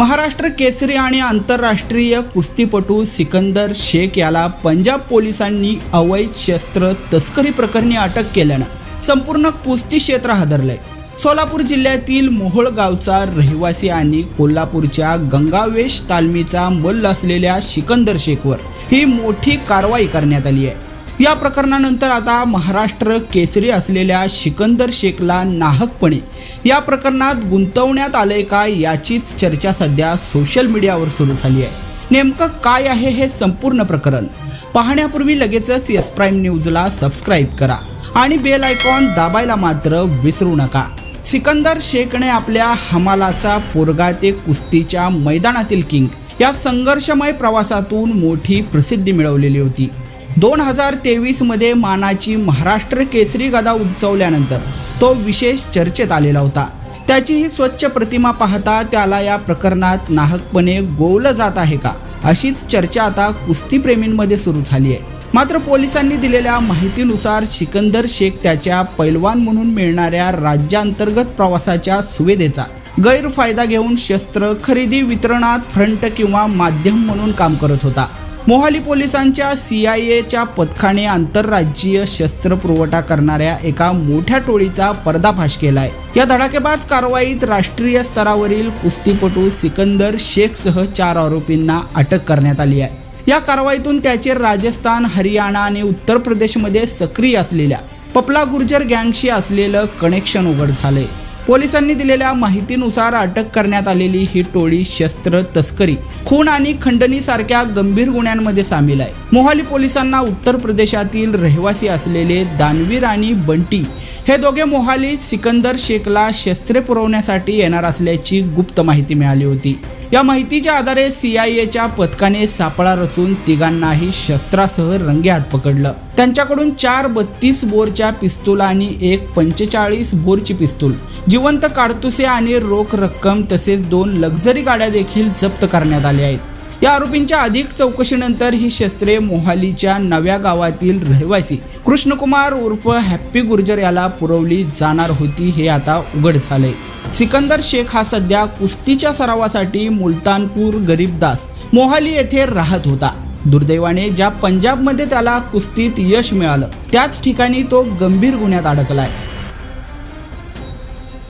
महाराष्ट्र केसरी आणि आंतरराष्ट्रीय कुस्तीपटू सिकंदर शेख याला पंजाब पोलिसांनी अवैध शस्त्र तस्करी प्रकरणी अटक केल्यानं संपूर्ण कुस्ती क्षेत्र हादरलंय. सोलापूर जिल्ह्यातील मोहोळ गावचा रहिवासी आणि कोल्हापूरच्या गंगावेश तालमीचा मल्ल असलेल्या सिकंदर शेखवर ही मोठी कारवाई करण्यात आली आहे. या प्रकरणानंतर आता महाराष्ट्र केसरी असलेल्या सिकंदर शेखला नाहकपणे. या प्रकरणात गुंतवण्यात आलंय का याचीच चर्चा सध्या सोशल मीडियावर सुरू झाली आहे. नेमकं काय आहे हे संपूर्ण प्रकरण? पाहण्यापूर्वी लगेचच यस प्राईम न्यूजला सबस्क्राईब करा आणि बेल आयकॉन दाबायला मात्र विसरू नका. सिकंदर शेखने आपल्या हमालाचा पोरगा ते कुस्तीच्या मैदानातील किंग. या संघर्षमय प्रवासातून मोठी प्रसिद्धी मिळवलेली होती. दोन हजार तेवीसमध्ये मानाची महाराष्ट्र केसरी गदा उंचवल्यानंतर तो विशेष चर्चेत आलेला होता. त्याची ही स्वच्छ प्रतिमा पाहता त्याला या प्रकरणात नाहकपणे गोवलं जात आहे का? अशीच चर्चा आता कुस्तीप्रेमींमध्ये सुरू झाली आहे मात्र पोलिसांनी दिलेल्या माहितीनुसार सिकंदर शेख त्याच्या पैलवान म्हणून मिळणाऱ्या राज्यांतर्गत प्रवासाच्या सुविधेचा गैरफायदा घेऊन शस्त्र खरेदी वितरणात फ्रंट किंवा माध्यम म्हणून काम करत होता. मोहाली पोलिसांच्या सी आय एच्या पथकाने आंतरराज्यीय शस्त्र पुरवठा करणाऱ्या एका मोठ्या टोळीचा पर्दाफाश केलाय. या धडाकेबाज कारवाईत राष्ट्रीय स्तरावरील कुस्तीपटू सिकंदर शेखसह चार आरोपींना अटक करण्यात आली आहे. या कारवाईतून त्याचे राजस्थान हरियाणा आणि उत्तर प्रदेशमध्ये सक्रिय असलेल्या पपला गुर्जर गँगशी असलेलं कनेक्शन उघड झालंय. पोलिसांनी दिलेल्या माहितीनुसार अटक करण्यात आलेली ही टोळी शस्त्र तस्करी खून आणि खंडणी सारख्या गंभीर गुन्ह्यांमध्ये सामील आहे. मोहाली पोलिसांना उत्तर प्रदेशातील रहिवासी असलेले दानवीर आणि बंटी हे दोघे मोहाली सिकंदर शेखला शस्त्रे पुरवण्यासाठी येणार असल्याची गुप्त माहिती मिळाली होती. या माहितीच्या आधारे सी आय एच्या पथकाने सापळा रचून तिघांनाही शस्त्रासह रंगेहात पकडलं. त्यांच्याकडून चार बत्तीस बोरच्या पिस्तूल आणि एक पंचेचाळीस बोरची पिस्तूल जिवंत काडतुसे आणि रोख रक्कम तसेच दोन लक्झरी गाड्या देखील जप्त करण्यात आल्या आहेत. या आरोपींच्या अधिक चौकशीनंतर ही शस्त्रे मोहालीच्या नव्या गावातील रहिवासी कृष्णकुमार उर्फ हॅप्पी गुर्जर याला पुरवली जाणार होती हे आता उघड झालंय. सिकंदर शेख हा सध्या कुस्तीच्या सरावासाठी मुलतानपूर गरीबदास मोहाली येथे राहत होता. दुर्दैवाने ज्या पंजाबमध्ये त्याला कुस्तीत यश मिळालं त्याच ठिकाणी तो गंभीर गुन्ह्यात अडकलाय.